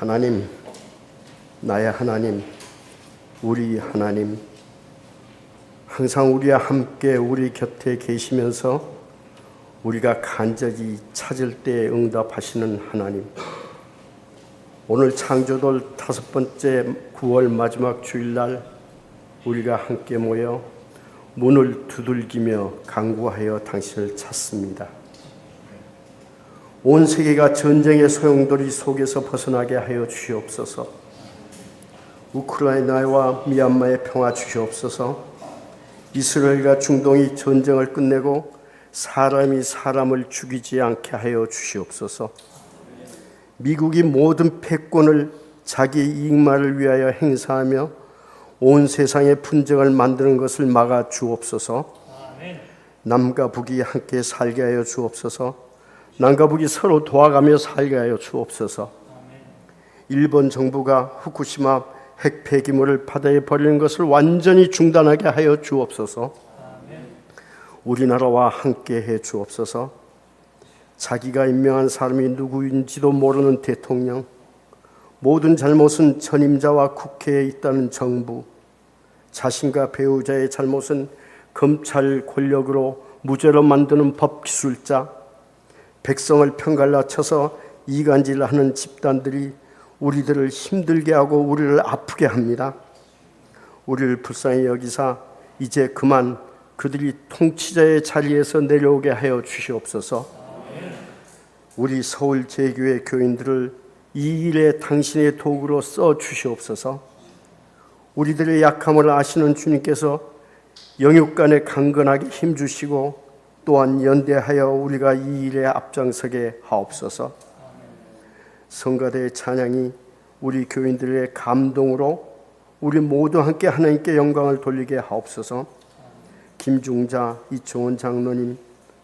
하나님, 나의 하나님, 우리 하나님, 항상 우리와 함께 우리 곁에 계시면서 우리가 간절히 찾을 때 응답하시는 하나님. 오늘 창조돌 다섯 번째 9월 마지막 주일날 우리가 함께 모여 문을 두들기며 간구하여 당신을 찾습니다. 온 세계가 전쟁의 소용돌이 속에서 벗어나게 하여 주시옵소서. 우크라이나와 미얀마의 평화 주시옵소서. 이스라엘과 중동이 전쟁을 끝내고 사람이 사람을 죽이지 않게 하여 주시옵소서. 미국이 모든 패권을 자기 이익만을 위하여 행사하며 온 세상의 분쟁을 만드는 것을 막아 주옵소서. 남과 북이 함께 살게 하여 주옵소서. 남과 북이 서로 도와가며 살게 하여 주옵소서. 일본 정부가 후쿠시마 핵 폐기물을 바다에 버리는 것을 완전히 중단하게 하여 주옵소서. 우리나라와 함께 해 주옵소서. 자기가 임명한 사람이 누구인지도 모르는 대통령, 모든 잘못은 전임자와 국회에 있다는 정부, 자신과 배우자의 잘못은 검찰 권력으로 무죄로 만드는 법기술자, 백성을 편갈라 쳐서 이간질하는 집단들이 우리들을 힘들게 하고 우리를 아프게 합니다. 우리를 불쌍히 여기사 이제 그만 그들이 통치자의 자리에서 내려오게 하여 주시옵소서. 우리 서울 제교회 교인들을 이 일에 당신의 도구로 써 주시옵소서. 우리들의 약함을 아시는 주님께서 영육간에 강건하게 힘 주시고 또한 연대하여 우리가 이 일에 앞장서게 하옵소서. 성가대의 찬양이 우리 교인들의 감동으로 우리 모두 함께 하나님께 영광을 돌리게 하옵소서. 김중자, 이종원 장로님,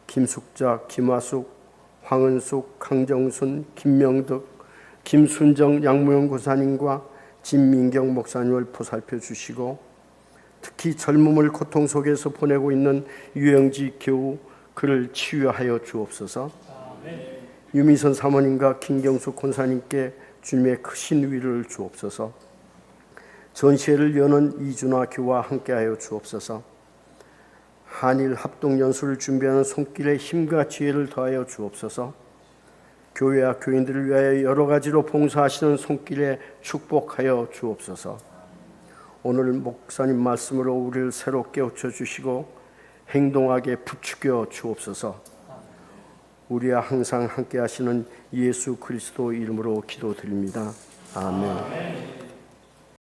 김숙자, 김화숙, 황은숙, 강정순, 김명덕, 김순정 양무영 구사님과 진민경 목사님을 보살펴 주시고 특히 젊음을 고통 속에서 보내고 있는 유영지 교우 그를 치유하여 주옵소서. 유미선 사모님과 김경수 권사님께 주님의 크신 위를 주옵소서. 전시회를 여는 이준화 교와 함께하여 주옵소서. 한일 합동 연수를 준비하는 손길에 힘과 지혜를 더하여 주옵소서. 교회와 교인들을 위하여 여러 가지로 봉사하시는 손길에 축복하여 주옵소서. 오늘 목사님 말씀으로 우리를 새롭게 고쳐 주시고 행동하게 부추겨 주옵소서. 우리와 항상 함께 하시는 예수 그리스도 이름으로 기도드립니다. 아멘.